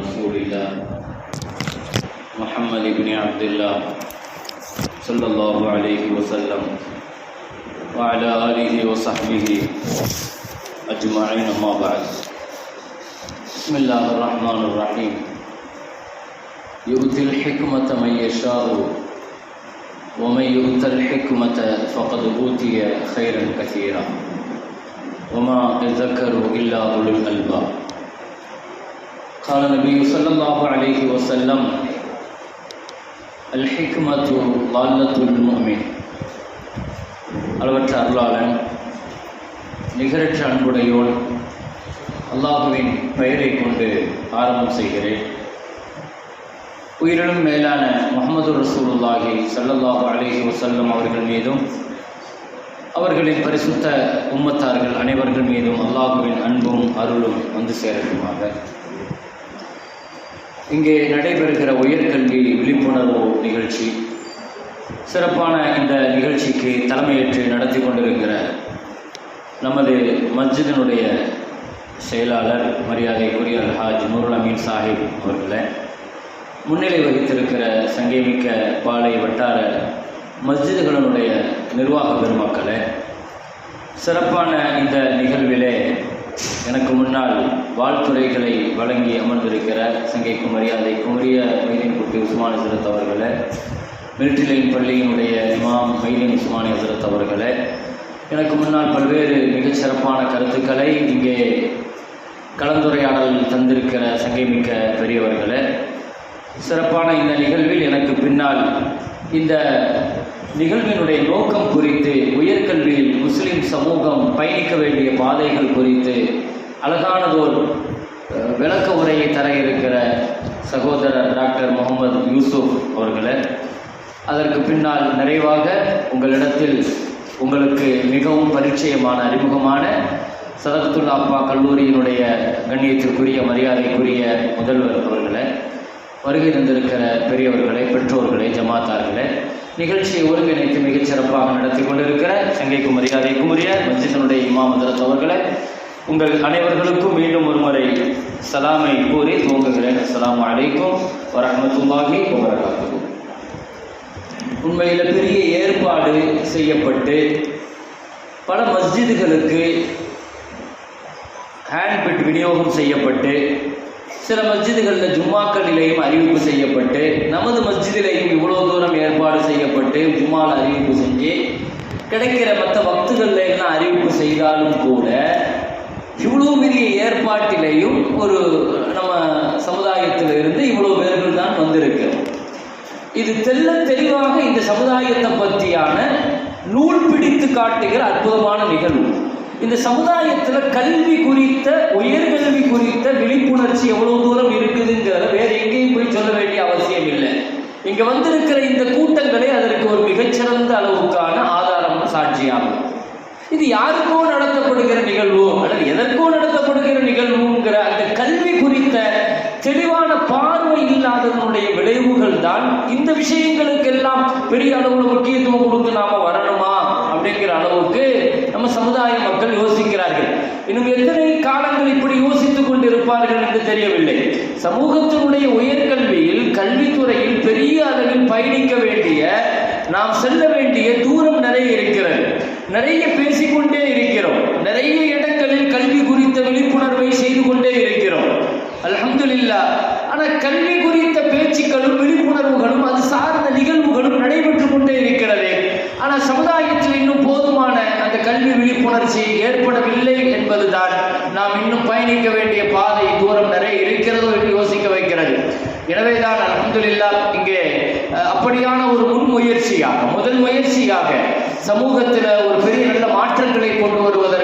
رسول الله محمد بن عبد الله صلى الله عليه وسلم وعلى آله وصحبه أجمعين أما بعد. بسم الله الرحمن الرحيم. يؤتي الحكمة من يشاء ومن يؤت الحكمة فقد أوتي خيرا كثيرا. وما يذكر إلا أولو الألباب. قال النبي صلى الله عليه وسلم الحكمة ضالة المؤمن அளவற்ற அருளாளன் நிகரற்ற அன்புடையோன் அல்லாஹுவின் பெயரை கொண்டு ஆரம்பம் செய்கிறேன் உயிரினும் மேலான முகமது ரசூலுல்லாஹி ஸல்லல்லாஹு அலைஹி வஸல்லம் அவர்கள் மீதும் அவர்களின் பரிசுத்த உம்மத்தார்கள் அனைவர்கள் மீதும் அல்லாஹுவின் அன்பும் அருளும் வந்து சேரட்டுமாக இங்கே நடைபெறுகிற உயர்கல்வி விழிப்புணர்வு நிகழ்ச்சி. சிறப்பான இந்த நிகழ்ச்சிக்கு தலைமையேற்று நடத்தி கொண்டிருக்கிற நமது மஸ்ஜிதினுடைய செயலாளர் மரியாதைக்குரிய ஹாஜ் நூருல் அமீன் சாஹிப் அவர்களை முன்னிலை வகித்திருக்கிற சங்கேமிக்க பாலை வட்டார மஸ்ஜிதுகளினுடைய நிர்வாக பெருமக்களை சிறப்பான இந்த நிகழ்விலே எனக்கு முன்னால் வாழ்த்துறைகளை வழங்கி அமர்ந்திருக்கிற சங்கைக்கும் மரியாதைக்கும் உரிய மைதீன் குட்டி உஸ்மான் ஹசரத் அவர்களே மிலிட்ரி லைன் பள்ளியினுடைய இமாம் மைதீன் உஸ்மான் ஹசரத் அவர்களே எனக்கு முன்னால் பல்வேறு மிகச்சிறப்பான கருத்துக்களை இங்கே கலந்துரையாடல் தந்திருக்கிற சங்கைமிக்க பெரியவர்களே சிறப்பான இந்த நிகழ்வில் எனக்கு பின்னால் இந்த நிகழ்வினுடைய நோக்கம் குறித்து உயர்கல்வியில் முஸ்லிம் சமூகம் பயணிக்க வேண்டிய பாதைகள் குறித்து அழகானதோர் விளக்க உரையை தர இருக்கிற சகோதரர் டாக்டர் முகமது யூசுப் அவர்களை அதற்கு பின்னால் நிறைவாக உங்களிடத்தில் உங்களுக்கு மிகவும் பரிச்சயமான அறிமுகமான சதகத்துல்லா அப்பா கல்லூரியினுடைய கண்ணியத்திற்குரிய மரியாதைக்குரிய முதல்வர் அவர்களை வருகை தந்திருக்கிற பெரியவர்களை பெற்றோர்களை ஜமாத்தார்களே நிகழ்ச்சியை ஒருங்கிணைத்து மிகச் சிறப்பாக நடத்தி கொண்டிருக்கிற சங்கைக்கு மரியாதைக்கும் உரிய மஸ்ஜிதனுடைய இமாமதரத் அவர்களை உங்கள் அனைவர்களுக்கும் மீண்டும் ஒருமுறை சலாமை கூறி துவங்குகிறேன். அஸ்லாம் அலைக்கும் வரஹ்மத்துல்லாஹி வபரகாத்துஹு. உண்மையில் பெரிய ஏற்பாடு செய்யப்பட்டு பல மஸ்ஜிதுகளுக்கு ஹேண்ட்பிட் விநியோகம் செய்யப்பட்டு சில மஸ்ஜிதுகளில் ஜும்மாக்களிலையும் அறிவிப்பு செய்யப்பட்டு நமது மஸ்ஜிதிலையும் இவ்வளோ தூரம் ஏற்பாடு செய்யப்பட்டு ஜும்மாவில் அறிவிப்பு செஞ்சு கிடைக்கிற மற்ற பக்துகளில் என்ன அறிவிப்பு செய்தாலும் கூட இவ்வளோ பெரிய ஏற்பாட்டிலையும் ஒரு நம்ம சமுதாயத்தில் இருந்து இவ்வளோ பேர்கள் தான் வந்திருக்கிறோம் இது தெல்ல தெளிவாக இந்த சமுதாயத்தை பற்றியான நூல் பிடித்து காட்டுகிற அற்புதமான நிகழ்வு. இந்த சமுதாயத்தில் கல்வி குறித்த உயர்கல்வி குறித்த விழிப்புணர்ச்சி எவ்வளவு தூரம் இருக்குதுங்கிறத வேற எங்கேயும் போய் சொல்ல வேண்டிய அவசியம் இல்லை. இங்க வந்திருக்கிற இந்த கூட்டங்களே அதற்கு ஒரு மிகச்சிறந்த அளவுக்கான ஆதாரம் சாட்சியாகும். இது யாருக்கோ நடத்தப்படுகிற நிகழ்வு அல்லது எதற்கோ நடத்தப்படுகிற நிகழ்வுங்கிற அந்த கல்வி குறித்த தெளிவான பார்வை இல்லாததனுடைய விளைவுகள் தான் இந்த விஷயங்களுக்கெல்லாம் பெரிய அளவுல முக்கியத்துவம் கொடுத்து நாம வரணுமா அப்படிங்கிற அளவுக்கு நம்ம சமுதாயம் யோசிக்கிறார்கள். இன்னும் எத்தனை காலங்கள் இப்படி யோசித்துக் கொண்டிருப்பார்கள் என்று தெரியவில்லை. சமூகத்தினுடைய உயர்கல்வியில் கல்வித்துறையில் பெரிய அளவில் பயணிக்க வேண்டிய நாம் செல்ல வேண்டிய தூரம் நிறைய இருக்கிறது. நிறைய பேசிக்கொண்டே இருக்கிறோம். நிறைய இடங்களில் கல்வி குறித்த விழிப்புணர்வை செய்து கொண்டே இருக்கிறோம். அலமதுல்லா ஆனா கல்வி குறித்த பேச்சுக்களும் விழிப்புணர்வுகளும் அது சார்ந்த நிகழ்வுகளும் நடைபெற்று கொண்டே இருக்கிறது. ஆனால் சமுதாயத்தில் அந்த கல்வி விழிப்புணர்ச்சி ஏற்படவில்லை என்பதுதான். நாம் இன்னும் பயணிக்க வேண்டிய பாதை தூரம் நிறைய இருக்கிறதோ என்று யோசிக்க வைக்கிறது. எனவேதான் அலமதுல்லா இங்கே அப்படியான ஒரு முன்முயற்சியாக முதல் முயற்சியாக சமூகத்தில் ஒரு பெரிய நல்ல மாற்றங்களை கொண்டு வருவதற்கு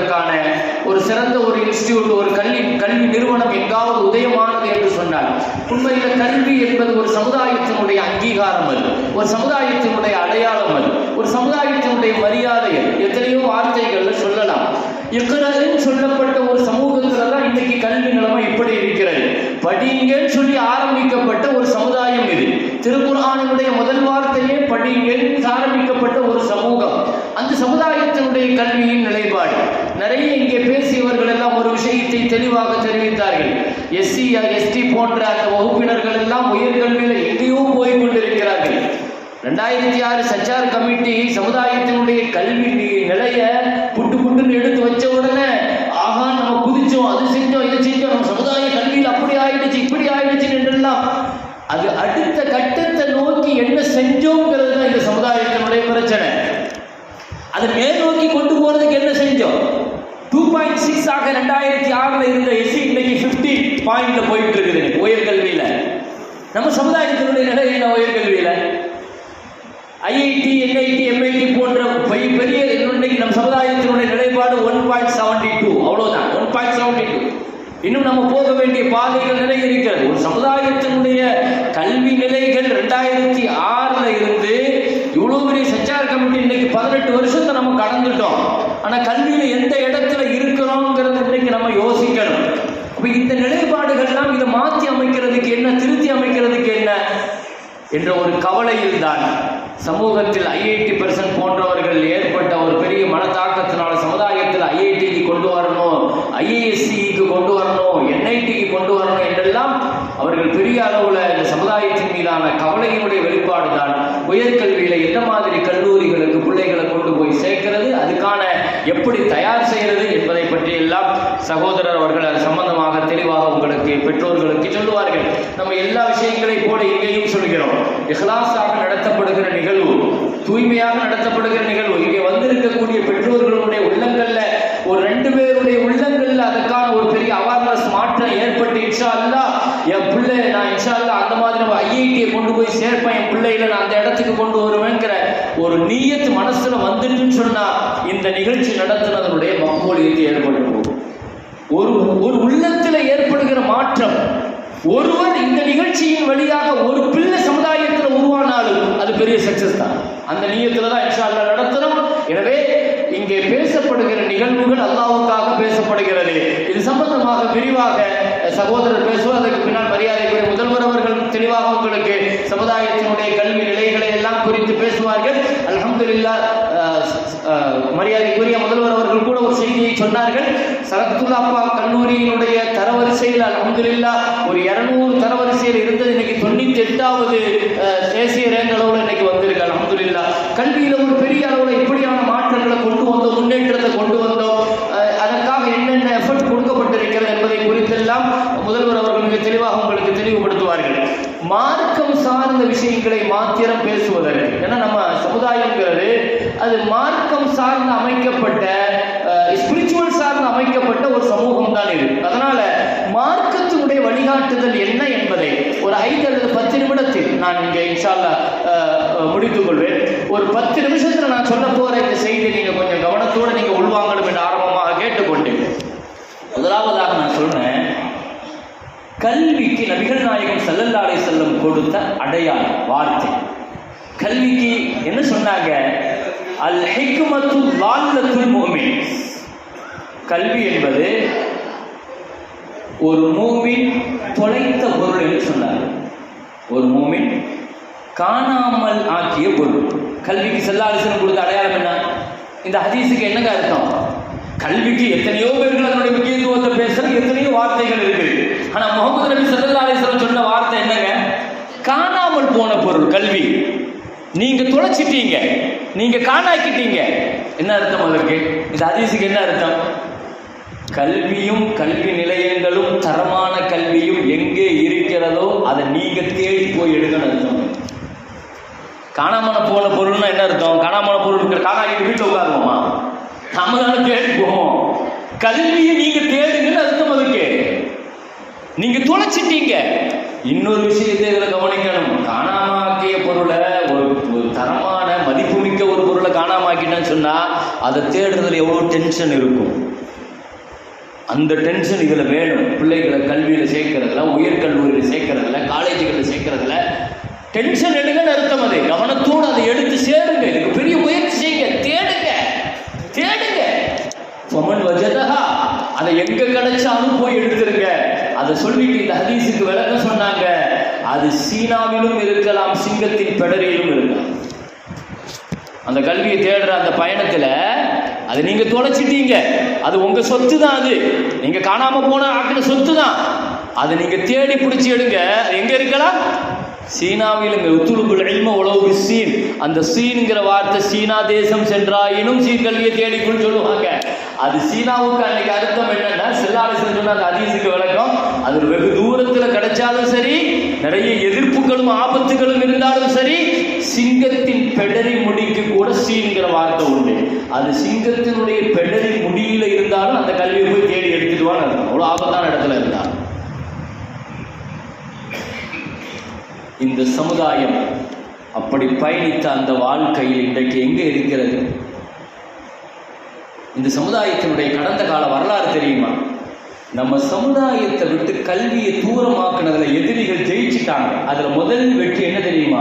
சிறந்த ஒரு இன்ஸ்டியூட் ஒரு கல்வி கல்வி நிறுவனம் எங்காவது உதயமானது என்று சொன்னால் உண்மையில் கல்வி என்பது ஒரு சமுதாயத்தினுடைய அங்கீகாரம் அது ஒரு சமுதாயத்தினுடைய அடையாளம் அது ஒரு சமுதாயத்தினுடைய மரியாதை எத்தனையோ வார்த்தைகள்ல சொல்லலாம். இக்கரன்னு சொல்லப்பட்ட ஒரு சமூகத்துல தான் இன்னைக்கு கல்வி நிலைமை இப்படி இருக்கிறது. படிங்கன்னு சொல்லி ஆரம்பிக்கப்பட்ட ஒரு சமுதாயம் இது. திருக்குறானுடைய முதல் வார்த்தையே படிங்கன்னு ஆரம்பிக்கப்பட்ட ஒரு சமூகம். அந்த சமுதாயத்தினுடைய கல்வியின் நிலைப்பாடு. நிறைய இங்கே பேசியவர்கள் எல்லாம் ஒரு விஷயத்தை தெளிவாக தெரிவித்தார்கள். எஸ்சி எஸ்டி போன்ற அந்த வகுப்பினர்கள் எல்லாம் உயர்கல்வியில் எங்கேயோ போய் கொண்டிருக்கிறார்கள். ரெண்டாயிரத்தி ஆறு சச்சார் கமிட்டி சமுதாயத்தினுடைய கல்வி நிலைய புட்டு எடுத்து வச்ச உடனே ஆகா நம்ம குதிச்சோம் அது செஞ்சோம் இது செஞ்சோம் நம்ம சமுதாய கல்வியில் அப்படி ஆயிடுச்சு இப்படி ஆயிடுச்சு என்றெல்லாம் அது அடுத்த கட்டத்தை நோக்கி என்ன செஞ்சோம் தான் இந்த சமுதாயத்தினுடைய பிரச்சனை அதை மேல் நோக்கி கொண்டு போறதுக்கு என்ன செஞ்சோம் டூ பாயிண்ட் சிக்ஸ் ஆக ரெண்டாயிரத்தி ஆறுல இருந்த எஸ்சி இன்னைக்கு ஃபிஃப்டி பாயிண்ட்ல போயிட்டு இருக்குது உயர்கல்வியில நம்ம சமுதாயத்தினுடைய நிலை என்ன உயர்கல்வியில ஐஐடி என்ஐடி எம்ஐடி போன்ற பெரிய பெரிய இன்னைக்கு நம்ம சமுதாயத்தினுடைய நிலைப்பாடு ஒன் பாயிண்ட் செவன்டி டூ அவ்வளவுதான் ஒன் பாயிண்ட் செவன்டி டூ இன்னும் நம்ம போக வேண்டிய பாதைகள் நிறைய இருக்கிறது ஒரு சமுதாயத்தினுடைய கல்வி நிலைகள் ரெண்டாயிரத்தி ஆறுல இருந்து இவ்வளவு பெரிய சச்சார் கமிட்டி இன்னைக்கு பதினெட்டு வருஷத்தை நம்ம கடந்துட்டோம் ஆனா கல்வியில எந்த இடத்துல இருக்கிறோங்கிறது இன்னைக்கு நம்ம யோசிக்கணும் அப்ப இந்த நிலைப்பாடுகள்லாம் இதை மாற்றி அமைக்கிறதுக்கு என்ன திருத்தி அமைக்கிறதுக்கு என்ன? என்ற ஒரு கவலையில் தான் சமூகத்தில் ஐஐடி பர்சன் போன்றவர்கள் ஏற்பட்ட ஒரு பெரிய மனத்தாக்கத்தினால சமுதாயத்தில் ஐஐடிக்கு கொண்டு வரணும் ஐஏஎஸ்சிக்கு கொண்டு வரணும் என்ஐடிக்கு கொண்டு வரணும் என்றெல்லாம் அவர்கள் பெரிய அளவில் இந்த சமுதாயத்தின் மீதான கவலையினுடைய வெளிப்பாடு தான் உயர்கல்வியில் எந்த மாதிரி கல்லூரிகளுக்கு பிள்ளைகளை கொண்டு போய் சேர்க்கிறது அதுக்கான எப்படி தயார் செய்கிறது என்பதை பற்றி எல்லாம் சகோதரர் அவர்கள் அது சம்பந்தமாக தெளிவாக உங்களுக்கு பெற்றோர்களுக்கு சொல்லுவார்கள். நம்ம எல்லா விஷயங்களை போல இங்கேயும் சொல்கிறோம். இஹ்லாஸாக நடத்தப்படுகிற நிகழ்வு தூய்மையாக நடத்தப்படுகிற நிகழ்வு இங்கே வந்திருக்கக்கூடிய பெற்றோர்களுடைய உள்ளங்கள்ல ஒரு ரெண்டு பேருடைய உள்ளங்கள்ல அதற்கான ஒரு பெரிய அவேர்னஸ் மாற்றம் ஏற்பட்டு இன்ஷா அல்லா என் பிள்ளை நான் இன்ஷால்லா அந்த மாதிரி நம்ம ஐஐடியை கொண்டு போய் சேர்ப்பேன். என் பிள்ளைகளை நான் அந்த இடத்துக்கு கொண்டு வருவேங்கிற ஒரு நீயத்து மனசுல வந்துட்டுன்னு சொன்னா இந்த நிகழ்ச்சி நடத்துனதனுடைய மகோலியத்தை ஏற்படும் போகும் ஒரு ஒரு உள்ளத்தில் ஏற்படுகிற மாற்றம் ஒருவர் இந்த நிகழ்ச்சியின் வழியாக ஒரு பிள்ளை சமுதாயம் உருவானாலும் அது பெரிய சக்சஸ் தான். அந்த நீயத்தில் தான் இன்ஷா அல்லாஹ் எனவே இங்கே பேசப்படுகிற நிகழ்வுகள் அல்லாவுக்காக பேசப்படுகிறது. இது சம்பந்தமாக விரிவாக சகோதரர் பேசுவார். அதற்கு பின்னால் மரியாதைக்குரிய முதல்வர் அவர்கள் தெளிவாக உங்களுக்கு சமுதாயத்தினுடைய கல்வி நிலைகளை எல்லாம் குறித்து பேசுவார்கள். அலமதுல்லா மரியாதைக்குரிய முதல்வர் அவர்கள் கூட ஒரு செய்தியை சொன்னார்கள். சரத்துல்லா அப்பா கல்லூரியினுடைய தரவரிசையில் அலமதுல்லா ஒரு இருநூறு தரவரிசையில் இருந்தது. இன்னைக்கு தொண்ணூத்தி எட்டாவது தேசிய ரேங்க் அளவில் இன்னைக்கு வந்திருக்கு அலமதுல்லா கல்வியில ஒரு பெரிய அளவில் இப்படியான மாற்றங்களை கொண்டு வந்தோம் முன்னேற்றத்தை கொண்டு வந்தோம். கொண்டிருக்கிறது என்பதை குறித்தெல்லாம் முதல்வர் அவர்கள் மிக தெளிவாக உங்களுக்கு தெளிவுபடுத்துவார்கள். மார்க்கம் சார்ந்த விஷயங்களை மாத்திரம் பேசுவதற்கு ஏன்னா நம்ம சமுதாயங்கிறது அது மார்க்கம் சார்ந்து அமைக்கப்பட்ட ஸ்பிரிச்சுவல் சார்ந்து அமைக்கப்பட்ட ஒரு சமூகம் தான் இது. அதனால மார்க்கத்தினுடைய வழிகாட்டுதல் என்ன என்பதை ஒரு ஐந்து அல்லது பத்து நிமிடத்தில் நான் இங்கே இன்ஷால்லா முடித்துக் கொள்வேன். ஒரு பத்து நிமிஷத்துல நான் சொல்ல போற இந்த செய்தி நீங்க கொஞ்சம் கவனத்தோடு நீங்க உள்வாங்கணும் என்று ஆரம்பம் முதலாவதாக நான் சொன்னேன் கல்விக்கு நபிகள் நாயகம் செல்லல்லாடை செல்லும் கொடுத்த அடையாளம் வார்த்தை. கல்விக்கு என்ன சொன்னாங்க? அல் ஹிக்மத்து லால்லத்துல் முஃமின். கல்வி என்பது ஒரு மூமின் தொலைத்த பொருள் என்று சொன்னார் ஒரு மூமின் காணாமல் ஆக்கிய பொருள். கல்விக்கு செல்லாலிசனம் கொடுத்த அடையாளம் என்ன? இந்த ஹதீஸுக்கு என்னங்க அர்த்தம்? கல்விக்கு எத்தனையோ பேர்கள் அதனுடைய முக்கியத்துவத்தை பேசுறது எத்தனையோ வார்த்தைகள் இருக்கு ஆனா முகமது நபி சல்லா அலைஹி சொன்ன வார்த்தை என்னங்க? காணாமல் போன பொருள் கல்வி. நீங்க தொலைச்சிட்டீங்க. நீங்க காணாக்கிட்டீங்க. என்ன அர்த்தம் அதற்கு இந்த ஹதீஸுக்கு என்ன அர்த்தம்? கல்வியும் கல்வி நிலையங்களும் தரமான கல்வியும் எங்கே இருக்கிறதோ அதை நீங்க தேடி போய் எடுக்கணும் அர்த்தம். காணாமல் போன பொருள்னா என்ன அர்த்தம்? காணாமல் பொருள் காணாக்கிட்டு வீட்டில் உட்காருவோமா? நாம தானே தேடி போவோம் கல்வியை நீங்க தேடுங்கன்னு அர்த்தம் அதுக்கு. நீங்க தொலைச்சிட்டீங்க. இன்னொரு விஷயத்தை இதில் கவனிக்கணும். காணாமாக்கிய பொருளை ஒரு ஒரு தரமான மதிப்புமிக்க ஒரு பொருளை காணாமாக்கிட்டேன்னு சொன்னா அதை தேடுறதுல எவ்வளோ டென்ஷன் இருக்கும். அந்த டென்ஷன் இதில் வேணும். பிள்ளைகளை கல்வியில் சேர்க்கறதுல உயர்கல்லூரியில் சேர்க்கறதுல காலேஜுகளில் சேர்க்கறதுல டென்ஷன் எடுங்கன்னு அர்த்தம் அது. கவனத்தோடு அதை எடுத்து சேருங்க. இதுக்கு பெரிய முயற்சி. அதை எங்க கிடைச்சாலும் போய் எடுத்துருங்க. அதை சொல்லிட்டு இந்த ஹதீஸுக்கு விளக்கம் சொன்னாங்க. அது சீனாவிலும் இருக்கலாம் சிங்கத்தின் பெடரியிலும் இருக்கலாம். அந்த கல்வியை தேடுற அந்த பயணத்துல அது நீங்க தொலைச்சிட்டீங்க. அது உங்க சொத்து தான் அது. நீங்க காணாம போன ஆக்கின சொத்து தான் அது நீங்க தேடி பிடிச்சி எடுங்க. எங்க இருக்கலாம்? சீனாவிலும் உத்துலுக்குள் எல்ம உழவு சீன். அந்த சீனுங்கிற வார்த்தை சீனா தேசம் சென்றாயினும் சீன் கல்வியை தேடிக்குள் சொல்லுவாங்க. அது சீனாவுக்கு அன்னைக்கு அர்த்தம் என்னன்னா செல்லாலிசன் சொன்ன அந்த அதீசுக்கு விளக்கம் அது வெகு தூரத்துல கிடைச்சாலும் சரி நிறைய எதிர்ப்புகளும் ஆபத்துகளும் இருந்தாலும் சரி சிங்கத்தின் பெடரி முடிக்கு கூட சீன்கிற வார்த்தை உண்டு. அது சிங்கத்தினுடைய பெடரி முடியில இருந்தாலும் அந்த கல்வியை போய் தேடி எடுத்துடுவான்னு அர்த்தம். அவ்வளவு ஆபத்தான இடத்துல இருந்தான் இந்த சமுதாயம் அப்படி பயணித்த அந்த வாழ்க்கையில் இன்றைக்கு எங்கே இருக்கிறது? இந்த சமுதாயத்தினுடைய கடந்த கால வரலாறு தெரியுமா? நம்ம சமுதாயத்தை விட்டு கல்வியை தூரமாக்குனதுல எதிரிகள் ஜெயிச்சுட்டாங்க. அதுல முதல் வெற்றி என்ன தெரியுமா?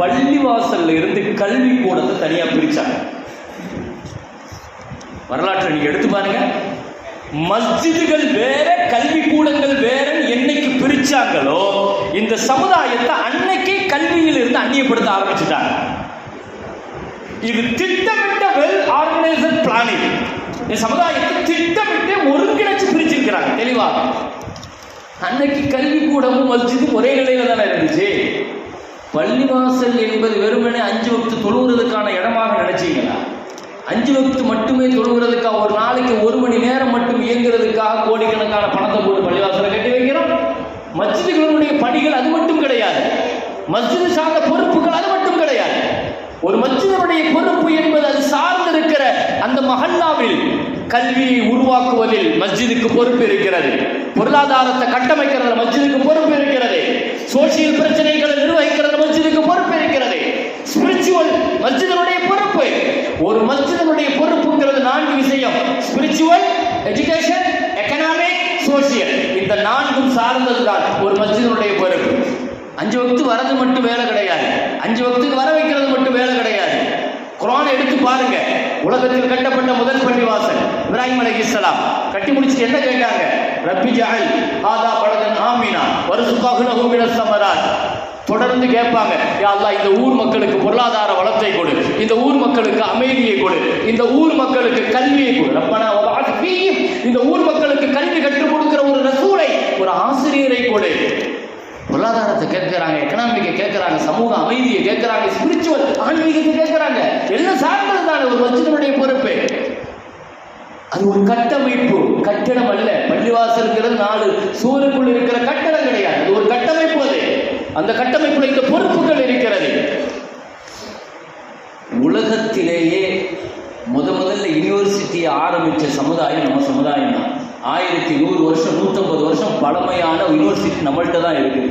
பள்ளிவாசல்ல இருந்து கல்வி கூடத்தை தனியா பிரிச்சாங்க. வரலாற்றை நீங்க எடுத்து பாருங்க. மஸ்ஜிதுகள் வேற கல்வி கூடங்கள் வேற என்னைக்கு பிரிச்சாங்களோ இந்த சமுதாயத்தை அன்னைக்கே கல்வியில் இருந்து அந்நியப்படுத்த ஆரம்பிச்சுட்டாங்க. இது திட்டமிட்ட வெல் ஆர்கனைசர் பிளானிங் இந்த சமுதாயத்தை திட்டமிட்டு ஒருங்கிணைச்சு பிரிச்சிருக்கிறாங்க. தெளிவாக அன்னைக்கு கல்வி கூடமும் மஸ்ஜிதும் ஒரே நிலையில தானே இருந்துச்சு. பள்ளிவாசல் என்பது வெறுமனே அஞ்சு வகுத்து தொழுகிறதுக்கான இடமாக நினைச்சீங்களா? அஞ்சு வகுத்து மட்டுமே தொழுகிறதுக்காக ஒரு நாளைக்கு ஒரு மணி நேரம் மட்டும் இயங்குறதுக்காக கோடிக்கணக்கான பணத்தை போட்டு பள்ளிவாசலை கட்டி வைக்கிறோம்? மஸ்ஜிதுகளுடைய பணிகள் அது மட்டும் கிடையாது. மஸ்ஜிது சார்ந்த பொறுப்புகள் அது மட்டும் ஒரு மனிதனுடைய பொறுப்பு என்பது அது சார்ந்து இருக்கிற அந்த மஹல்லாவில் கல்வியை உருவாக்குவதில் மஸ்ஜிதுக்கு பொறுப்பு இருக்கிறது. பொருளாதாரத்தை கட்டமைக்கிறதுல மஸ்ஜிதுக்கு பொறுப்பு இருக்கிறது. சோசியல் பிரச்சனைகளை நிர்வகிக்கிறது மஸ்ஜிதுக்கு பொறுப்பு இருக்கிறது. ஸ்பிரிச்சுவல் மஸ்ஜிதனுடைய பொறுப்பு. ஒரு மஸ்ஜிதனுடைய பொறுப்புங்கிறது நான்கு விஷயம். ஸ்பிரிச்சுவல் எஜுகேஷன் எக்கனாமிக் சோசியல் இந்த நான்கும் சார்ந்ததுதான் ஒரு மஸ்ஜிதனுடைய பொறுப்பு. அஞ்சு வகுத்து வரது மட்டும் வேலை கிடையாது. அஞ்சு வகுத்துக்கு வர வைக்கிறது மட்டும் வேலை கிடையாது குரானை எடுத்து பாருங்க. உலகத்தில் கட்டப்பட்ட முதல் பள்ளிவாசல் இப்ராஹிம் அலைஹிஸ்ஸலாம் கட்டி முடிச்சுட்டு என்ன கேட்டாங்க? ரப்பி ஜஹல் ஆதா பலதன் ஆமினா வருசுகாஹு சமராஜ் தொடர்ந்து கேட்பாங்க. யா இந்த ஊர் மக்களுக்கு பொருளாதார வளத்தை கொடு. இந்த ஊர் மக்களுக்கு அமைதியை கொடு. இந்த ஊர் மக்களுக்கு கல்வியை கொடு. ரப்பனா இந்த ஊர் மக்களுக்கு கல்வி கற்றுக் கொடுக்கிற ஒரு ரசூலை ஒரு ஆசிரியரை கொடு. பொருளாதாரத்தை கேட்கிறாங்க எக்கனாமிக்கை கேட்கிறாங்க சமூக அமைதியை கேட்கிறாங்க ஸ்பிரிச்சுவல் ஆன்மீகத்தை கேட்கிறாங்க. எல்லாம் சார்ந்தது தானே ஒரு மஸ்ஜிதனுடைய பொறுப்பு. அது ஒரு கட்டமைப்பு. கட்டிடம் அல்ல. பள்ளிவாசல் இருக்கிற நாலு சூருக்குள் இருக்கிற கட்டடம் கிடையாது. அது ஒரு கட்டமைப்பு அது. அந்த கட்டமைப்புல இந்த பொறுப்புகள் இருக்கிறது. உலகத்திலேயே முத முதல்ல யூனிவர்சிட்டியை ஆரம்பித்த சமுதாயம் நம்ம சமுதாயம் தான். ஆயிரத்தி நூறு வருஷம் நூற்றம்பது வருஷம் பழமையான யூனிவர்சிட்டி நம்மள்கிட்ட தான் இருக்குது.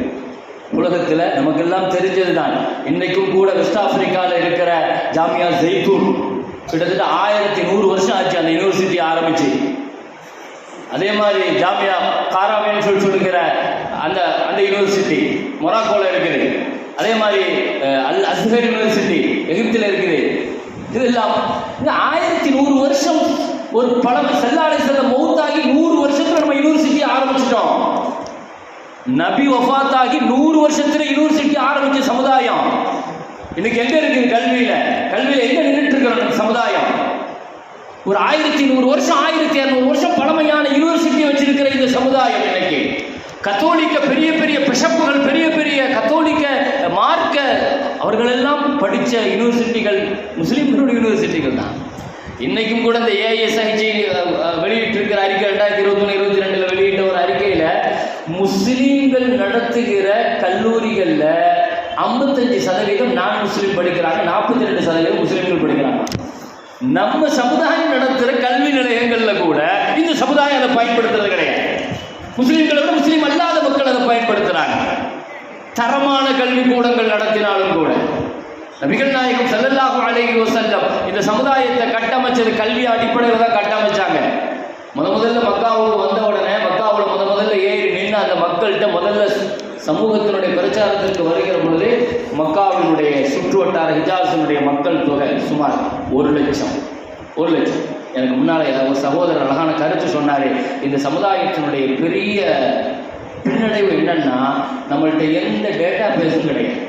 உலகத்தில் நமக்கெல்லாம் தெரிஞ்சது தான் இன்னைக்கும் கூட வெஸ்ட் ஆப்பிரிக்காவில் இருக்கிற ஜாமியா ஜெய்தூன் கிட்டத்தட்ட ஆயிரத்தி நூறு வருஷம் ஆச்சு அந்த யூனிவர்சிட்டி ஆரம்பிச்சு. அதே மாதிரி ஜாமியா காராவேன்னு சொல்லி சொல்லுகிற அந்த அந்த யூனிவர்சிட்டி மொராக்கோல இருக்குது. அதே மாதிரி அல் அஸ்ஹர் யூனிவர்சிட்டி எகிப்தில் இருக்குது. இதெல்லாம் இந்த ஆயிரத்தி நூறு வருஷம் ஒரு பழமை செல்லாடை செல்ல மௌத்தாகி நூறு வருஷத்துல நம்ம யூனிவர்சிட்டி ஆரம்பிச்சிட்டோம். நபி வஃபாத்தாகி நூறு வருஷத்துல யூனிவர்சிட்டி ஆரம்பிச்ச சமுதாயம். இன்னைக்கு எங்க இருக்குது கல்வியில? கல்வியில எங்க நின்றுட்டு இருக்கிறோம் சமுதாயம்? ஒரு ஆயிரத்தி நூறு வருஷம் ஆயிரத்தி இரநூறு வருஷம் பழமையான யூனிவர்சிட்டியை வச்சிருக்கிற இந்த சமுதாயம் இன்னைக்கு. கத்தோலிக்க பெரிய பெரிய பிஷப்புகள் பெரிய பெரிய கத்தோலிக்க மார்க்க அவர்களெல்லாம் படித்த யூனிவர்சிட்டிகள் முஸ்லீம்களுடைய யூனிவர்சிட்டிகள் தான். இன்னைக்கும் கூட இந்த ஏஎஸ்ஐஜி வெளியிட்டிருக்கிற அறிக்கை ரெண்டாயிரத்தி இருபத்தொன்று இருபத்தி ரெண்டுல வெளியிட்ட ஒரு அறிக்கையில முஸ்லீம்கள் நடத்துகிற கல்லூரிகள்ல ஐம்பத்தஞ்சு சதவீதம் நான் முஸ்லீம் படிக்கிறாங்க நாற்பத்தி ரெண்டு சதவீதம் முஸ்லீம்கள் படிக்கிறாங்க. நம்ம சமுதாயம் நடத்துகிற கல்வி நிலையங்கள்ல கூட இந்த சமுதாயம் அதை பயன்படுத்துறது கிடையாது. முஸ்லீம்களை விட முஸ்லீம் அல்லாத மக்கள் அதை பயன்படுத்துறாங்க. தரமான கல்வி கூடங்கள் நடத்தினாலும் கூட. நபிகள் நாயகம் ஸல்லல்லாஹு அலைஹி செல்லம் இந்த சமுதாயத்தை கட்டமைச்சது கல்வி அடிப்படையில் தான் கட்டமைச்சாங்க. முத முதல்ல மக்காவுக்கு வந்த உடனே மக்காவுல முத முதல்ல ஏறி நின்று அந்த மக்கள்கிட்ட முதல்ல சமூகத்தினுடைய பிரச்சாரத்திற்கு வருகிற பொழுது மக்காவினுடைய சுற்று வட்டார ஹிஜாசினுடைய மக்கள் தொகை சுமார் ஒரு லட்சம். ஒரு லட்சம். எனக்கு முன்னால் ஒரு சகோதரர் அழகான கருத்து சொன்னார் இந்த சமுதாயத்தினுடைய பெரிய பின்னடைவு என்னன்னா நம்மள்கிட்ட எந்த டேட்டா பேஸும் கிடையாது.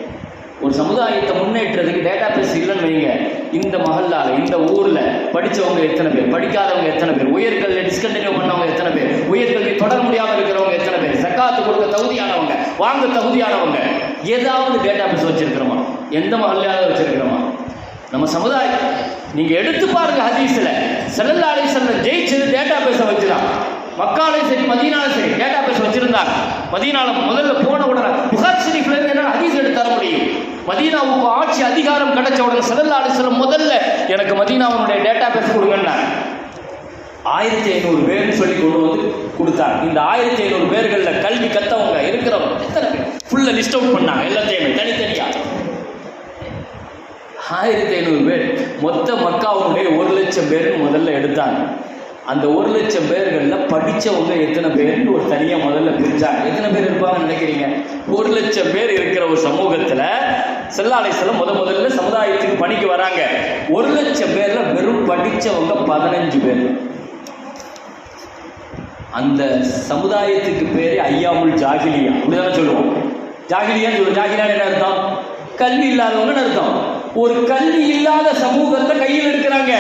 ஒரு சமுதாயத்தை முன்னேற்றதுக்கு டேட்டா பேஸ் இல்லைன்னு வைங்க. இந்த மகல்லால இந்த ஊர்ல படிச்சவங்க எத்தனை பேர் படிக்காதவங்க எத்தனை பேர் உயர்கல்வி டிஸ்கண்டினியூ பண்ணவங்க எத்தனை பேர் உயர்கல்வி தொடர முடியாம இருக்கிறவங்க எத்தனை பேர் சக்காத்து கொடுக்க தகுதியானவங்க வாங்க தகுதியானவங்க ஏதாவது டேட்டா பேஸ் வச்சிருக்கிறோமா? எந்த மகல்லால வச்சிருக்கிறோமா? நம்ம சமுதாயம் நீங்க எடுத்து பாருங்க ஹதீஸ்ல ஸல்லல்லாஹு செல்ல ஜெயிச்சது டேட்டா பேஸ வச்சுதான். மக்காலையும் சரி மதீனாலும் சரி. டேட்டா பேஸ் வச்சிருந்தாங்க. மதீனால முதல்ல போன உடனே புகார் ஷெரீஃப்ல இருந்து என்ன ஹதீஸ் எடுத்து தர முடியும்? மதீனாவுக்கு ஆட்சி அதிகாரம் கிடைச்ச உடனே ஸல்லல்லாஹு அலைஹி முதல்ல எனக்கு மதீனாவுடைய டேட்டா பேஸ் கொடுங்கன்னாங்க ஆயிரத்தி ஐநூறு பேர்னு சொல்லி கொண்டு வந்து கொடுத்தாங்க. இந்த ஆயிரத்தி ஐநூறு பேர்களில் கல்வி கத்தவங்க இருக்கிறவங்க எத்தனை பேர்? ஃபுல்லா லிஸ்ட் அவுட் பண்ணாங்க எல்லாத்தையுமே தனித்தனியா. ஆயிரத்தி ஐநூறு பேர். மொத்த மக்காவுடைய ஒரு லட்சம் பேர் முதல்ல எடுத்தாங்க. அந்த ஒரு லட்சம் பேர்களில் படிச்சவங்க எத்தனை பேர்னு ஒரு தனியாக முதல்ல பிரிஞ்சாங்க. எத்தனை பேர் இருப்பாங்கன்னு நினைக்கிறீங்க? ஒரு லட்சம் பேர் இருக்கிற ஒரு சமூகத்தில் செல்லாலைசலம் முத முதல்ல சமுதாயத்துக்கு பணிக்கு வராங்க. ஒரு லட்சம் பேர்ல வெறும் படிச்சவங்க பதினஞ்சு பேர். அந்த சமுதாயத்துக்கு பேரு ஐயாமுல் ஜாகிலியா. அப்படிதானே சொல்லுவோம். ஜாகிலியான்னு சொல்லுவோம். ஜாகிலியா என்ன அர்த்தம்? கல்வி இல்லாதவங்கன்னு அர்த்தம். ஒரு கல்வி இல்லாத சமூகத்தை கையில் எடுக்கிறாங்க.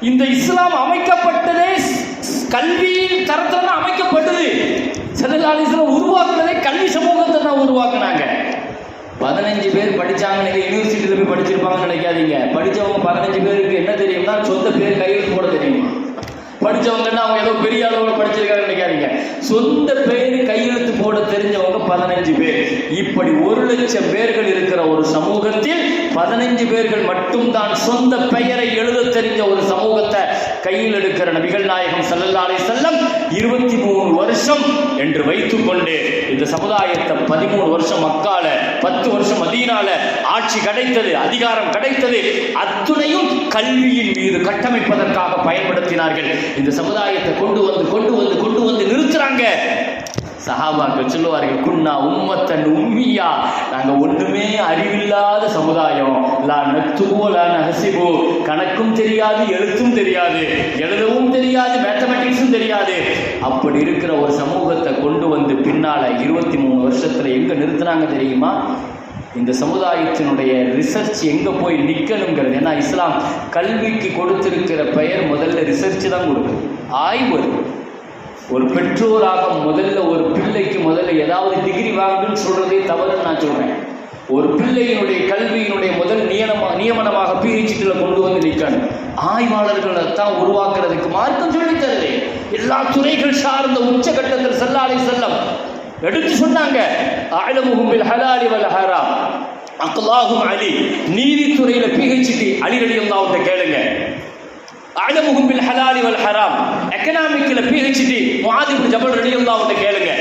இந்த இஸ்லாம் அமைக்கப்பட்டதே ஸ்- கல்வி தரத்துல தான் அமைக்கப்பட்டது செல்லாலிஸ்லாம் உருவாக்குனதே கல்வி சமூகத்தை தான் உருவாக்குனாங்க. பதினஞ்சு பேர் படித்தாங்கன்னு யூனிவர்சிட்டியில் போய் படிச்சிருப்பாங்கன்னு நினைக்காதீங்க. படிச்சவங்க பதினஞ்சு பேருக்கு என்ன தெரியும்னா சொந்த பேர் கையெழுத்து போட தெரியுமா? படிச்சவங்கன்னா அவங்க ஏதோ பெரிய அளவில் படிச்சிருக்காங்கன்னு நினைக்காதீங்க. சொந்த பேர் கையெழுத்து போட தெரிஞ்சவங்க பதினஞ்சு பேர். இப்படி ஒரு லட்சம் பேர்கள் இருக்கிற ஒரு சமூகத்தில் பதினஞ்சு பேர்கள் மட்டும்தான் சொந்த பெயரை எழுத தெரிஞ்ச ஒரு சமூகத்தை கையில் எடுக்கிற நபிகள் நாயகம் ஸல்லல்லாஹு செல்லம் இருபத்தி மூணு வருஷம் என்று வைத்துக்கொண்டு இந்த சமுதாயத்தை பதிமூணு வருஷம் மக்கால பத்து வருஷம் மதீனால ஆட்சி கிடைத்தது அதிகாரம் கிடைத்தது அத்துணையும் கல்வியின் மீது கட்டமைப்பதற்காக பயன்படுத்தினார்கள். இந்த சமுதாயத்தை கொண்டு வந்து கொண்டு வந்து கொண்டு வந்து நிறுத்துறாங்க. சஹாபாக்கள் சொல்லுவார்கள் குன்னா உம்மத்தன் உம்மியா. நாங்க ஒண்ணுமே அறிவில்லாத சமுதாயம். லா நத்துவோ லா நஹசிபு. கணக்கும் தெரியாது எழுத்தும் தெரியாது. எழுதவும் தெரியாது மேத்தமெட்டிக்ஸும் தெரியாது. அப்படி இருக்கிற ஒரு சமூகத்தை கொண்டு வந்து பின்னால இருபத்தி மூணு வருஷத்துல எங்க நிறுத்துனாங்க தெரியுமா? இந்த சமுதாயத்தினுடைய ரிசர்ச் எங்க போய் நிக்கணுங்கிறது. ஏன்னா இஸ்லாம் கல்விக்கு கொடுத்திருக்கிற பெயர் முதல்ல ரிசர்ச் தான் கொடுக்குது. ஆய்வு ஒரு பெற்றோராக முதல்ல ஒரு பிள்ளைக்கு முதல்ல ஏதாவது டிகிரி வாங்குன்னு சொல்றதே தவறுன்னு நான் சொல்றேன். ஒரு பிள்ளையினுடைய கல்வியினுடைய முதல் நியமனமா நியமனமாக பிஹெச்டில கொண்டு வந்து நிற்கணும். ஆய்வாளர்களை தான் உருவாக்குறதுக்கு மார்க்கம் சொல்லித்தருது எல்லா துறைகள் சார்ந்த உச்சகட்டத்தில் செல்லாலை செல்லம் எடுத்து சொன்னாங்க. அழமுகும் ஹலாலி வல் ஹராம். அக்லாஹும் அலி. நீதித்துறையில பிஹெச்டி அலிரடி ரலி கேளுங்க. அழமுகும் பில் ஹலாலி வல் ஹராம். எக்கனாமிக்ல பிஹெச்டி முஆத் இப்னு ஜபல் ரலியல்லாஹு கேளுங்க.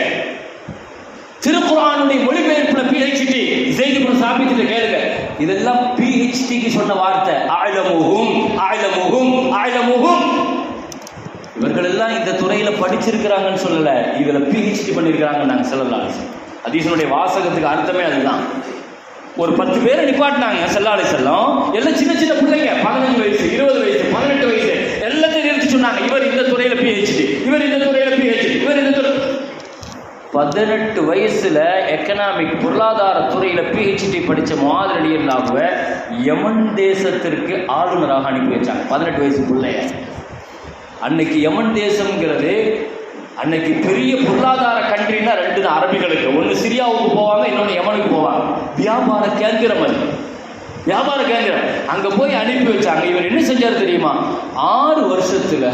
திருக்குறானுடைய மொழிபெயர்ப்புல பிஹெச்டி ஸெய்த் இப்னு கேளுங்க. இதெல்லாம் பிஹெச்டிக்கு சொன்ன வார்த்தை. அழமுகும் அழமுகும் அழமுகும். இவர்கள் எல்லாம் இந்த துறையில படிச்சிருக்கிறாங்கன்னு சொல்லல. இதுல பிஹெச்டி பண்ணிருக்கிறாங்க நாங்க சொல்லலாம் அதீசனுடைய வாசகத்துக்கு அர்த்தமே அதுதான். ஒரு பத்து பேரை நிப்பாட்டினாங்க செல்லாலை செல்லம் எல்லாம் சின்ன சின்ன பிள்ளைங்க பதினஞ்சு வயசு இருபது வயசு பதினெட்டு வயசு. சொன்னாங்க இவர் இந்த துறையில் பிஹெச்டி இவர் இந்த துறையில் பிஹெச்டி இவர் இந்த துறை பதினெட்டு வயசுல எக்கனாமிக் பொருளாதார துறையில பிஹெச்டி படிச்ச மாதிரி இல்லாம யமன் தேசத்திற்கு ஆளுநராக அனுப்பி வச்சாங்க பதினெட்டு வயசு பிள்ளைய அன்னைக்கு யமன் தேசம்ங்கிறது அன்னைக்கு பெரிய பொருளாதார கண்ட்ரின்னா ரெண்டு தான் அரபிகளுக்கு. ஒன்று சிரியாவுக்கு போவாங்க இன்னொன்று யமனுக்கு போவாங்க. வியாபார கேந்திரம் அது. வியாபார கேந்திரம் அங்க போய் அனுப்பி வச்சாங்க. இவர் என்ன செஞ்சார் தெரியுமா? ஆறு வருஷத்துல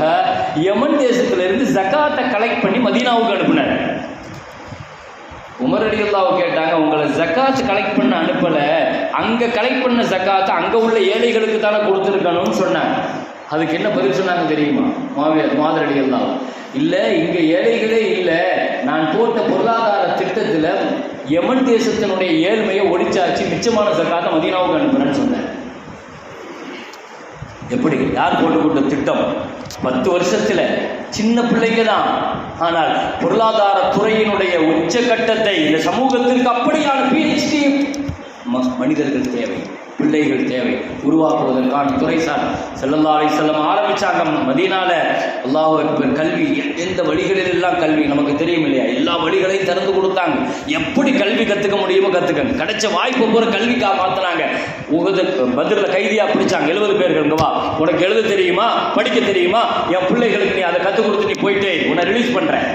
யமன் தேசத்துல இருந்து ஜகாத்தை கலெக்ட் பண்ணி மதீனாவுக்கு அனுப்புனார். உமர் அலியல்லாவை கேட்டாங்க உங்களை ஜக்காத் கலெக்ட் பண்ண அனுப்பல. அங்க கலெக்ட் பண்ண ஜக்காத்தை அங்க உள்ள ஏழைகளுக்கு தானே கொடுத்துருக்கணும்னு சொன்னாங்க. அதுக்கு என்ன பதில் சொன்னாங்க தெரியுமா? மாவியர் மாதர் அலியல்லா இல்ல இங்க ஏழைகளே இல்ல. நான் போட்ட பொருளாதார திட்டத்துல யமன் தேசத்தினுடைய ஏழ்மையை ஒழிச்சாச்சு மிச்சமான ஜக்காத்தை மதீனாவுக்கு அனுப்புறேன்னு சொன்னேன். எப்படி? யார் போட்டு கொடுத்த திட்டம்? பத்து வருஷத்துல சின்ன பிள்ளைங்க தான் ஆனால் பொருளாதார துறையினுடைய உச்சகட்டத்தை இந்த சமூகத்திற்கு அப்படியான பிஹெச்டி மனிதர்கள் தேவை பிள்ளைகள் தேவை. உருவாக்குவதற்கான துறைசார் சார் அலை செல்லம் ஆரம்பிச்சாங்க மதியனால அல்லாஹ் அக்பர் கல்வி எந்த வழிகளில் எல்லாம் கல்வி? நமக்கு தெரியும் இல்லையா எல்லா வழிகளையும் திறந்து கொடுத்தாங்க. எப்படி கல்வி கற்றுக்க முடியுமோ கற்றுக்கங்க கிடைச்ச வாய்ப்பு பூரா கல்விக்காக மாற்றினாங்க உகது பதிரில் கைதியாக பிடிச்சாங்க. எழுபது பேர்கள் வா. உனக்கு எழுத தெரியுமா? படிக்க தெரியுமா? என் பிள்ளைகளுக்கு நீ அதை கற்றுக் கொடுத்து நீ போயிட்டே உன்னை ரிலீஸ் பண்ணுறேன்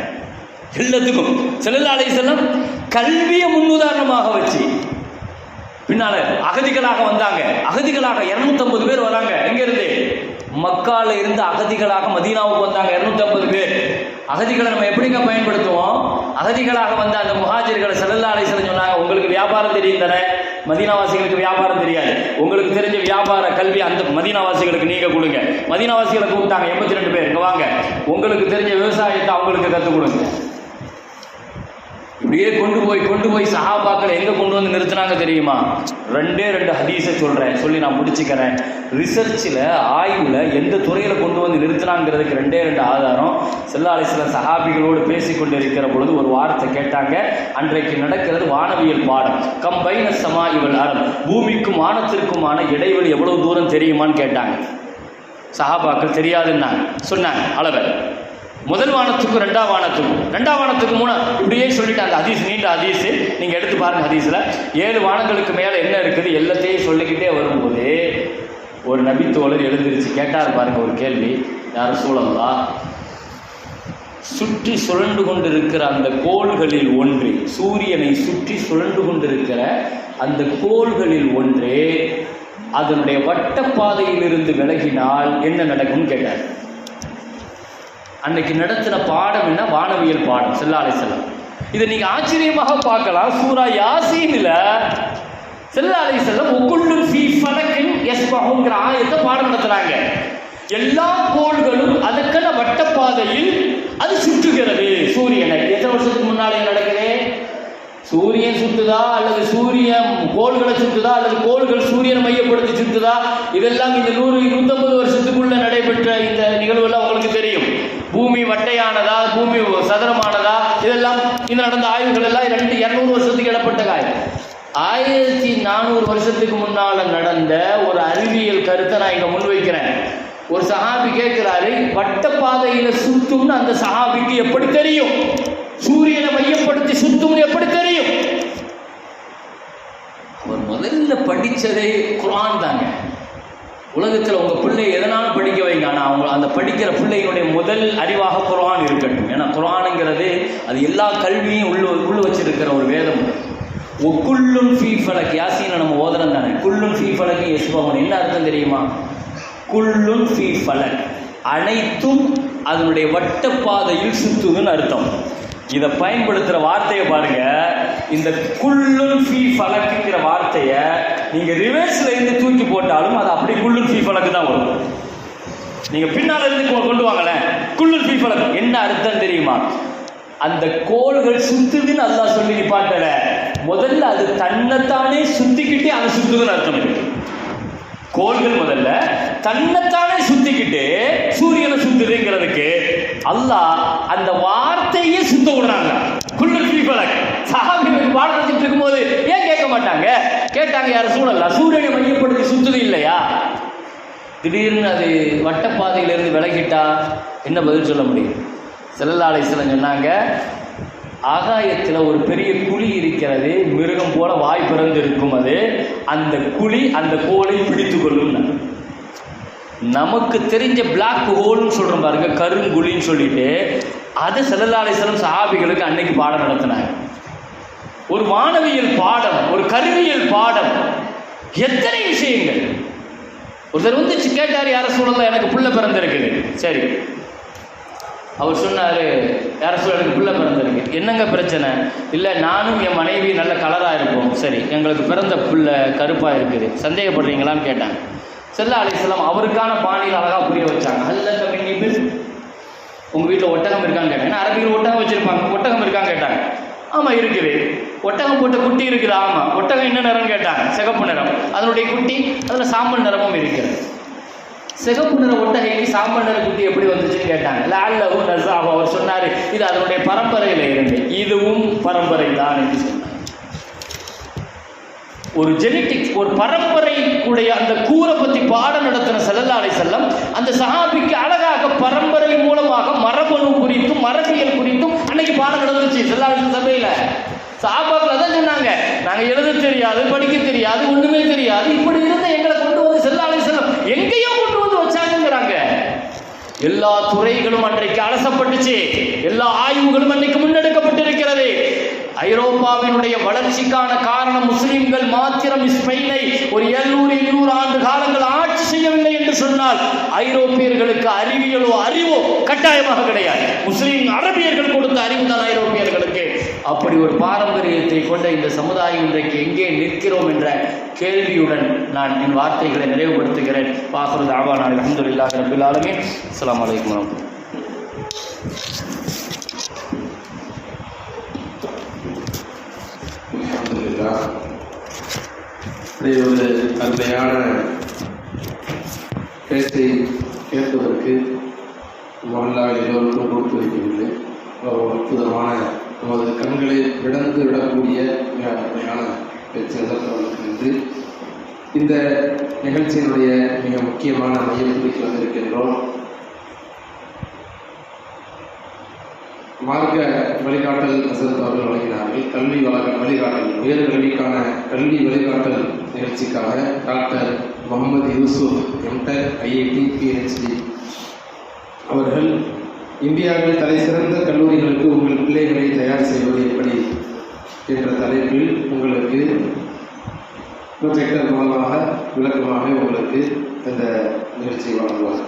எல்லாத்துக்கும். செல்லல்லாலை செல்லம் கல்வியை முன்னுதாரணமாக வச்சு பின்னால அகதிகளாக வந்தாங்க. அகதிகளாக 250 பேர் வராங்க. எங்க இருந்து மக்கால இருந்து அகதிகளாக மதீனாவுக்கு வந்தாங்க 250 பேர். அகதிகளை நம்ம எப்படிங்க பயன்படுத்துவோம்? அகதிகளாக வந்த அந்த முஹாஜிர்களை செல்லல்லா அலைசலம் சொன்னாங்க உங்களுக்கு வியாபாரம் தெரியும் தானே? மதீனாவாசிகளுக்கு வியாபாரம் தெரியாது. உங்களுக்கு தெரிஞ்ச வியாபார கல்வி அந்த மதீனாவாசிகளுக்கு நீங்க கொடுங்க. மதீனாவாசிகளை கூப்பிட்டாங்க எண்பத்தி ரெண்டு பேர். இங்க வாங்க. உங்களுக்கு தெரிஞ்ச விவசாயத்தை அவங்களுக்கு கற்றுக் கொடுங்க. இப்படியே கொண்டு போய் கொண்டு போய் சஹாபாக்களை எங்க கொண்டு வந்து நிறுத்தினாங்க தெரியுமா? ரெண்டே ரெண்டு ஹதீஸை சொல்றேன் சொல்லி நான் முடிச்சுக்கிறேன். ரிசர்ச்சில் ஆய்வில் எந்த துறையில கொண்டு வந்து நிறுத்தினாங்கிறதுக்கு ரெண்டே ரெண்டு ஆதாரம். செல்லாலை சில சஹாபிகளோடு பேசி கொண்டிருக்கிற பொழுது ஒரு வார்த்தை கேட்டாங்க. அன்றைக்கு நடக்கிறது வானவியல் பாடம். கம்பைன சமா இவள் அறம் பூமிக்கும் வானத்திற்குமான இடைவெளி எவ்வளவு தூரம் தெரியுமான்னு கேட்டாங்க. சஹாபாக்கள் தெரியாதுன்னாங்க. சொன்னாங்க அளவை. முதல் வானத்துக்கும் ரெண்டாம் வானத்துக்கும் ரெண்டாம் வானத்துக்கு மூணு இப்படியே சொல்லிட்டாங்க ஹதீஸ் நீண்ட ஹதீஸ் நீங்க எடுத்து பாருங்க ஹதீஸ்ல. ஏழு வானங்களுக்கு மேல என்ன இருக்குது எல்லாத்தையும் சொல்லிக்கிட்டே வரும்போது ஒரு நபித்தோழர் எழுந்திருச்சு கேட்டார் பாருங்க ஒரு கேள்வி யார் சூழல்லா சுற்றி சுழண்டு கொண்டிருக்கிற அந்த கோள்களில் ஒன்று சூரியனை சுற்றி சுழண்டு கொண்டிருக்கிற அந்த கோள்களில் ஒன்று அதனுடைய வட்டப்பாதையிலிருந்து விலகினால் என்ன நடக்கும்னு கேட்டார். அன்னைக்கு நடத்தின பாடம் என்ன? வானவியல் பாடம் செல்லாலை செல்லம் இதை நீங்க ஆச்சரியமாக பார்க்கலாம். சூரா யாசீன்ல செல்லாலை செல்லம் ஒக்குள்ளும் ஃபீ ஃபலக்கின் யஸ்பஹுங்கிற ஆயத்தை பாடம் நடத்துறாங்க. எல்லா கோள்களும் அதுக்கான வட்டப்பாதையில் அது சுற்றுகிறது. சூரியனை. எத்தனை வருஷத்துக்கு முன்னாலே நடக்குது? சூரியன் சுற்றுதா அல்லது சூரியன் கோள்களை சுற்றுதா அல்லது கோள்கள் சூரியனை மையப்படுத்தி சுத்துதா இதெல்லாம் இந்த நூறு நூற்றம்பது வருஷத்துக்குள்ள நடைபெற்ற இந்த நிகழ்வுலாம் உங்களுக்கு தெரியும். பூமி வட்டையானதா பூமி சதுரமானதா? இதெல்லாம் இந்த நடந்த ஆய்வுகள் எல்லாம் ரெண்டு இரநூறு வருஷத்துக்கு இடப்பட்ட காயம் ஆயிரத்தி நானூறு வருஷத்துக்கு முன்னால நடந்த ஒரு அறிவியல் கருத்தை நான் இங்க முன்வைக்கிறேன் ஒரு சஹாபி கேட்கிறாரு வட்டப்பாதையில சுத்தும்னு அந்த சஹாபிக்கு எப்படி தெரியும்? சூரியனை மையப்படுத்தி சுத்தும்னு எப்படி தெரியும்? அவர் முதல்ல படிச்சதே குரான் தாங்க. உலகத்தில் உங்கள் பிள்ளை எதனாலும் படிக்க வைங்க. ஆனால் அவங்க அந்த படிக்கிற பிள்ளையினுடைய முதல் அறிவாக குரான் இருக்கட்டும். ஏன்னா குரானுங்கிறது அது எல்லா கல்வியும் உள்ள உள்ள வச்சிருக்கிற ஒரு வேதம். ஒக்குள்ளும் ஃபீ ஃபலக். யாசீனை நம்ம ஓதனம் தானே. குள்ளும் ஃபீ ஃபலக்கு யசுபவன் என்ன அர்த்தம் தெரியுமா? குள்ளும் ஃபீ ஃபலக். அனைத்தும் அதனுடைய வட்டப்பாதையில் சுத்துதுன்னு அர்த்தம். இதை பயன்படுத்துகிற வார்த்தையை பாருங்க. இந்த குள்ளும் ஃபீ ஃபலக்குங்கிற வார்த்தையை நீங்க ரிவர்ஸ்ல இருந்து தூக்கி போட்டாலும் அது அப்படி குள்ளும் ஃபீ ஃபலக்கு தான் வரும். நீங்க பின்னால இருந்து கொ- கொண்டு வாங்களேன். குள்ளுல் ஃபீ ஃபலக் என்ன அர்த்தம் தெரியுமா? அந்த கோள்கள் சுத்துதுன்னு அல்லாஹ் சொல்லி நிப்பாட்டல முதல்ல அது தன்னைத்தானே சுத்திக்கிட்டே அது சுத்துதுன்னு அர்த்தம் இருக்கு. கோள்கள் முதல்ல தன்னைத்தானே சுத்திக்கிட்டு சூரியனை சுத்துதுங்கிறதுக்கு அல்லாஹ் அந்த வார்த்தையே சுத்த விடுறாங்க. குள்ளுல் ஃபீ ஃபலக் சஹாபிகளுக்கு பாடம் நடத்திட்டு இருக்கும்போது ஏன் கேட்க மாட்டாங்க? கேட்டாங்க யார் சூழல்ல சூரியனை மையப்படுத்தி சுத்துது இல்லையா? திடீர்னு அது வட்டப்பாதையிலிருந்து விலகிட்டா என்ன பதில் சொல்ல முடியும்? செல்லாலை சிலன் சொன்னாங்க ஆகாயத்தில் ஒரு பெரிய குழி இருக்கிறது மிருகம் போல வாய் பிறந்து இருக்கும் அது. அந்த குழி அந்த கோலை பிடித்து கொள்ளும் நமக்கு தெரிஞ்ச பிளாக் ஹோல்னு சொல்கிறோம் பாருங்க கருங்குழின்னு சொல்லிட்டு அதை செல்லல்லாலேசலம் சஹாபிகளுக்கு அன்னைக்கு பாடம் நடத்தினாங்க. ஒரு வானவியல் பாடம் ஒரு கருவியல் பாடம். எத்தனை விஷயங்கள்? ஒருத்தர் வந்து கேட்டார் யார சூழல்ல எனக்கு புள்ள பிறந்திருக்குது சரி. அவர் சொன்னார் யார சூழல் எனக்கு புள்ள பிறந்திருக்கு? என்னங்க பிரச்சனை? இல்லை நானும் என் மனைவி நல்ல கலராக இருப்போம். சரி எங்களுக்கு பிறந்த புள்ள கருப்பாக இருக்குது. சந்தேகப்படுறீங்களான்னு கேட்டாங்க. செல்லா அலிஸ்லாம் அவருக்கான பாணியில் அழகாக புரிய வச்சாங்க. அல்ல கம்மிங்கு உங்கள் வீட்டில் ஒட்டகம் இருக்கான்னு கேட்டாங்க. ஏன்னா ஒட்டகம் வச்சுருப்பாங்க. ஒட்டகம் இருக்கான்னு கேட்டாங்க. ஆமாம் இருக்குது. ஒட்டகம் போட்ட குட்டி இருக்குது ஆமாம் ஒட்டகம் என்ன நிறம் கேட்டாங்க? சிகப்பு நிறம். அதனுடைய குட்டி அதில் சாம்பல் நிறமும் இருக்கிறது சிகப்பு நிற ஒட்டகைக்கு சாம்பல் நிற குட்டி எப்படி வந்துச்சுன்னு கேட்டாங்க. லால்லஹு நஸாஹு அவர் சொன்னார் இது அதனுடைய பரம்பரையில் இருந்து இதுவும் பரம்பரை தான் என்று சொன்னார் ஒரு ஜெனட்டிக் ஒரு பரம்பரை அந்த கூரை பத்தி பாடம் நடத்தின ஸல்லல்லாஹு செல்லம் அந்த சஹாபிக்கு அழகாக பரம்பரை மூலமாக மரபணு குறித்தும் மரபியல் குறித்தும் அன்னைக்கு பாடம் நடந்துச்சு ஸல்லல்லாஹு அலைஹி சபையில. சாபாக்கள் தான் சொன்னாங்க நாங்க எழுத தெரியாது படிக்க தெரியாது ஒண்ணுமே தெரியாது. இப்படி இருந்த எங்களை கொண்டு வந்து ஸல்லல்லாஹு செல்லம் எங்கேயோ கொண்டு வந்து வச்சாங்கிறாங்க எல்லா துறைகளும் அன்றைக்கு அலசப்பட்டுச்சு. எல்லா ஆய்வுகளும் அன்றைக்கு முன்னெடுக்கப்பட்டிருக்கிறது. ஐரோப்பாவினுடைய வளர்ச்சிக்கான காரணம் முஸ்லிம்கள் மாத்திரம் ஸ்பெயினை ஒரு எழுநூறு இருநூறு ஆண்டு காலங்கள் ஆட்சி செய்யவில்லை என்று சொன்னால் ஐரோப்பியர்களுக்கு அறிவியலோ அறிவோ கட்டாயமாக கிடையாது. முஸ்லிம் அரபியர்கள் கொடுத்த அறிவு தான் ஐரோப்பியர்களுக்கு. அப்படி ஒரு பாரம்பரியத்தை கொண்ட இந்த சமுதாயம் இன்றைக்கு எங்கே நிற்கிறோம் என்ற கேள்வியுடன் நான் என் வார்த்தைகளை நிறைவுபடுத்துகிறேன். பாசுரது நான் அலமதுல்லாஹ் ரபில் ஆலமீன். அஸ்ஸலாமு அலைக்கும் வரஹ்மத்துல்லாஹ் அல்ஹம்துலில்லாஹ். இதை ஒரு அருமையான பேச்சை கேட்பதற்கு மகளால் எல்லோருக்கும் கொடுத்து வைக்கவில்லை அற்புதமான நமது கண்களை விடந்து விடக்கூடிய மிக அருமையான பேச்சு அவர்களுக்கு இந்த நிகழ்ச்சியினுடைய மிக முக்கியமான மையப்புள்ளிக்கு வந்திருக்கின்றோம். மார்க்க வழிகாட்டல் அசரத் அவர்கள் வழங்கினார்கள். கல்வி வழங்க வழிகாட்டல் உயர் கல்விக்கான கல்வி வழிகாட்டல் நிகழ்ச்சிக்காக doctor Mohammed Yusuf MTech IIT PhD அவர்கள் இந்தியாவில் தலைசிறந்த கல்லூரிகளுக்கு உங்கள் பிள்ளைகளை தயார் செய்வது எப்படி என்ற தலைப்பில் உங்களுக்கு ப்ரொஜெக்டர் மூலமாக விளக்கமாக உங்களுக்கு இந்த நிகழ்ச்சியை வழங்குவார்